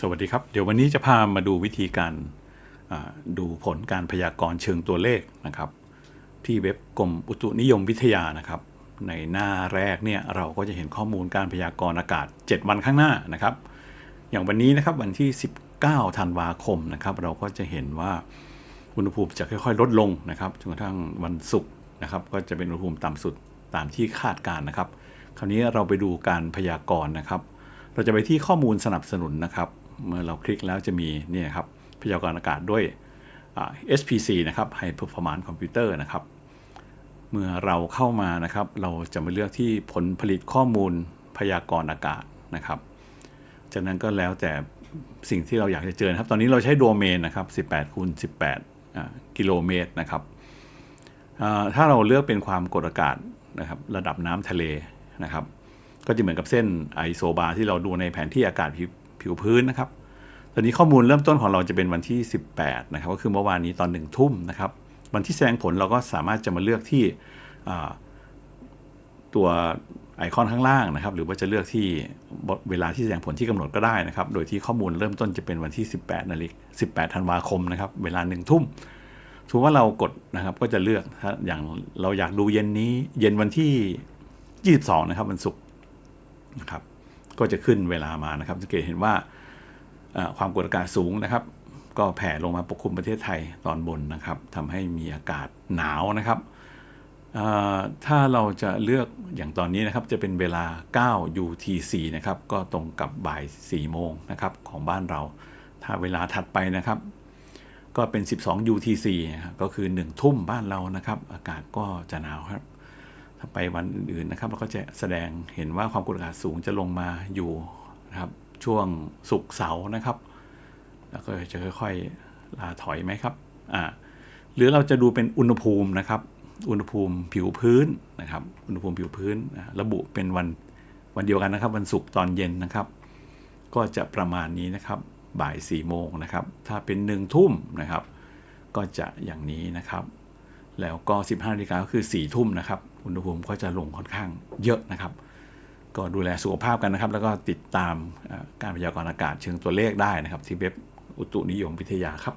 สวัสดีครับ เดี๋ยววันนี้จะพามาดูวิธีการดูผลการพยากรณ์เชิงตัวเลขนะครับ ที่เว็บกรมอุตุนิยมวิทยานะครับ ในหน้าแรกเนี่ยเราก็จะเห็นข้อมูลการพยากรณ์อากาศ 7 วันข้างหน้านะครับ อย่างวันนี้นะครับวันที่ 19ธันวาคมนะครับ เราก็จะเห็นว่าอุณหภูมิจะค่อยๆ ลดลงนะครับจนกระทั่งวันศุกร์นะครับ ก็จะเป็นอุณหภูมิต่ำสุดตามที่คาดการนะครับ คราวนี้เราไปดูการพยากรณ์นะครับ เราจะไปที่ข้อมูลสนับสนุนนะครับ เมื่อเราคลิกแล้วจะมีเนี่ยครับพยากรณ์อากาศด้วยอ่า SPC นะครับ High Performance Computer นะครับ เมื่อเราเข้ามานะครับ เราจะมาเลือกที่ผลผลิตข้อมูลพยากรณ์อากาศนะครับ จากนั้นก็แล้วแต่สิ่งที่เราอยากจะเจอครับ ตอนนี้เราใช้โดเมนนะครับ 18คูณ18 กิโลเมตรนะครับ ถ้าเราเลือกเป็นความกดอากาศนะครับ ระดับน้ำทะเลนะครับ ก็จะเหมือนกับเส้นไอโซบาที่เราดูในแผนที่อากาศผิวผิวพื้นนะครับ ตอนนี้ข้อมูลเริ่มต้นของเราจะเป็นวันที่ 18 นะครับ ก็คือเมื่อวานนี้ตอนหนึ่งทุ่มนะครับ วันที่แสดงผลเราก็สามารถจะมาเลือกที่ตัวไอคอนข้างล่างนะครับ หรือว่าจะเลือกที่เวลาที่แสดงผลที่กำหนดก็ได้นะครับ โดยที่ข้อมูลเริ่มต้นจะเป็นวันที่ 18นาฬิกา18ธันวาคมนะครับ เวลาหนึ่งทุ่มสมมติว่าเรากดนะครับก็จะเลือกถ้าอย่างเราอยากดูเย็นนี้เย็นวันที่ 22 นะครับวันศุกร์ นะครับก็จะขึ้นเวลามานะครับสังเกตเห็นว่าความกดอากาศสูงนะครับ ก็แผ่ลงมาปกคลุมประเทศไทยตอนบนนะครับทำให้มีอากาศหนาวนะครับถ้าเราจะเลือกอย่างตอนนี้นะครับจะเป็นเวลา 9 UTC นะครับก็ตรงกับบ่าย 4 โมงนะครับของบ้านเรา ถ้าเวลาถัดไปนะครับ ก็เป็น 12 UTC ก็คือ 1 ทุ่มบ้านเรานะครับ อากาศก็จะหนาวครับ ไปวันอื่นๆนะครับเราก็จะแสดงเห็นว่าความกดอากาศสูงจะลงมาอยู่นะครับช่วงศุกร์เสาร์นะครับ แล้วก็จะค่อยๆลาถอยไหมครับอ่าหรือเราจะดูเป็นอุณหภูมินะครับ อุณหภูมิผิวพื้นนะครับ อุณหภูมิผิวพื้น ระบุเป็นวันวันเดียวกันนะครับ วันศุกร์ตอนเย็นนะครับ ก็จะประมาณนี้นะครับบ่าย4โมงนะครับ ถ้าเป็น1ทุ่มนะครับ ก็จะอย่างนี้นะครับ แล้วก็ 15นาฬิกาก็คือ4ทุ่มนะครับ อุณหภูมิก็จะลงค่อนข้างเยอะนะครับ ก็ดูแลสุขภาพกันนะครับ แล้วก็ติดตามการพยากรณ์อากาศเชิงตัวเลขได้นะครับ ที่เว็บอุตุนิยมวิทยาครับ